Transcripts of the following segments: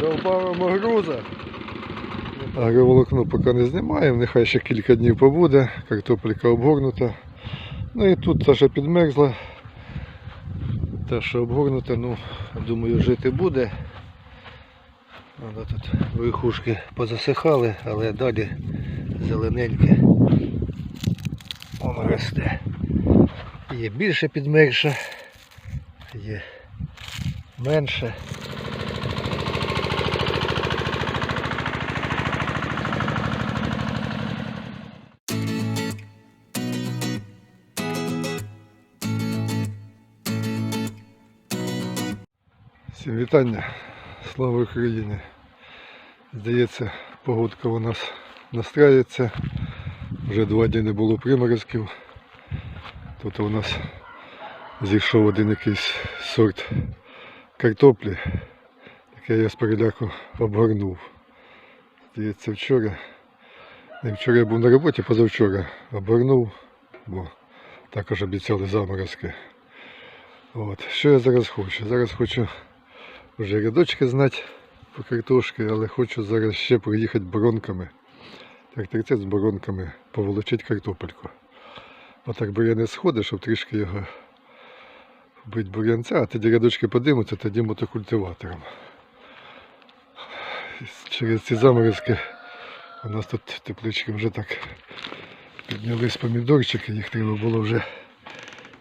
Добавимо груза. Агроволокно поки не знімаємо, нехай ще кілька днів побуде, картопелька обгорнута. Ну і тут та, що підмерзла. Та, що обгорнута, ну, думаю, жити буде. Воно тут верхушки позасихали, але далі зелененьке. Воно росте. Є більше підмерша, є менше. Всім вітання. Слава Україні. Здається, погодка у нас настраюється. Вже два дні не було приморозків. Тут у нас зійшов один якийсь сорт картоплі. Так я з переляку обгорнув. Здається, вчора. Не вчора я був на роботі, позавчора обгорнув, бо також обіцяли заморозки. От. Що я зараз хочу? Зараз хочу вже рядочки знати по картошки, але хочу зараз ще проїхати боронками. Тракторцет з боронками поволочити картопельку. Отак бур'яни сходи, щоб трішки його вбити бур'янця, а тоді рядочки подимуться, тоді мотокультиватором. Через ці заморозки у нас тут теплички вже так піднялись помідорчики, їх треба було вже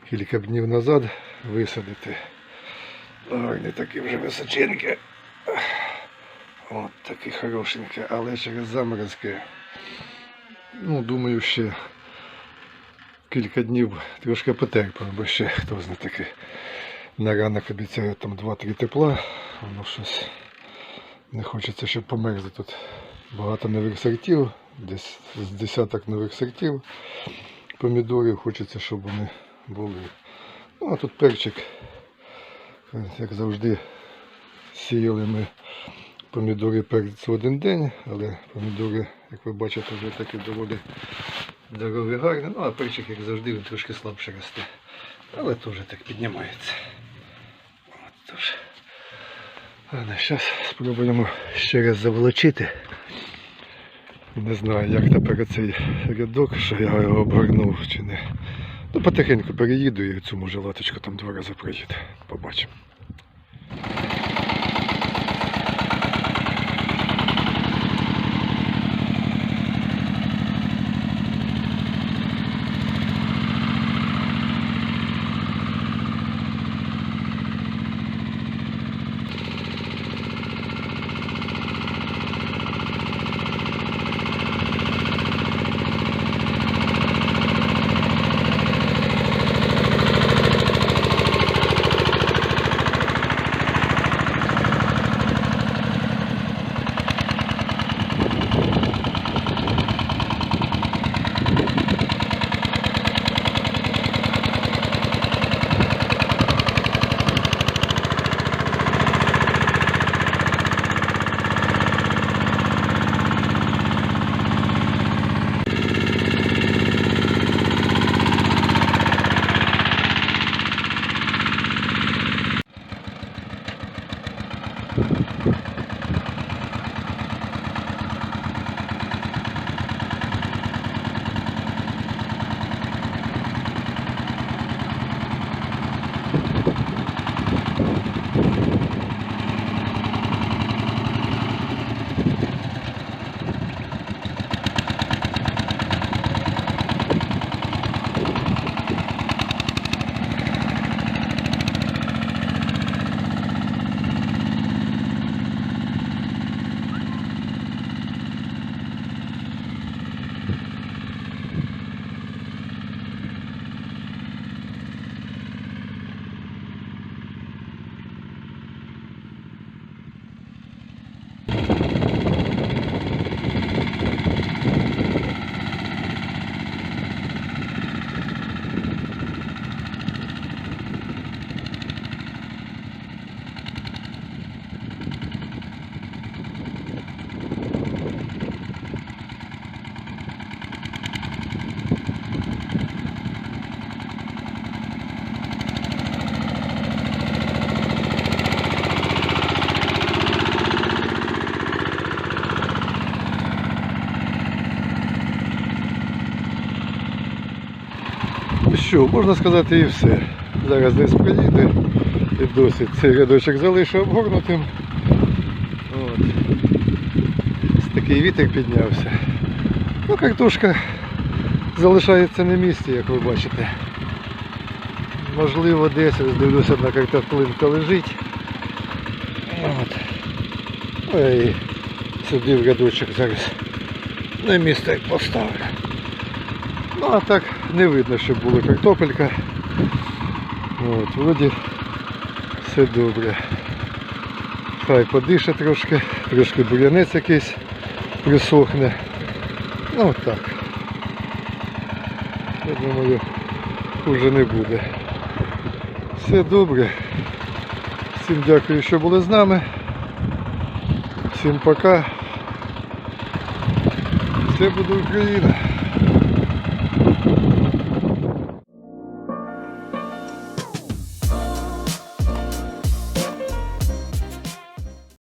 кілька днів назад висадити. Гарні такі вже височенькі. От такі хорошенькі, але через заморозки. Ну, думаю, ще кілька днів трошки потерпимо, бо ще хто знає таки на ранок обіцяє там 2-3 тепла. Воно щось не хочеться, щоб померзли тут. Багато нових сортів, десь з десяток нових сортів помідорів. Хочеться, щоб вони були. Ну, а тут перчик як завжди, сіяли ми помідори перець в один день, але помідори, як ви бачите, вже такі доволі здорові гарні. Ну а перчик, як завжди, він трошки слабше росте. Але теж так піднімається. От, тож. Ладно, зараз спробуємо ще раз заволочити. Не знаю, як тепер цей рядок, що я його обгорнув чи не. Ну, потихеньку переїду і цю може латочку там два рази проїду. Побачимо. Що, можна сказати і все. Зараз десь приїде і досить цей рядочок залишу обгорнутим. От. Такий вітер піднявся. Ну, картошка залишається на місці, як ви бачите. Можливо, десь ось дивлюся, одна картоплинка лежить. От. І сюди рядочок зараз на місце поставлю. Ну а так не видно, щоб була картопелька. От, вроді все добре. Хай подише трошки, трошки бур'янець якийсь присохне. Ну так. Я думаю, вже не буде. Все добре. Всім дякую, що були з нами. Всім пока. Все буде Україна.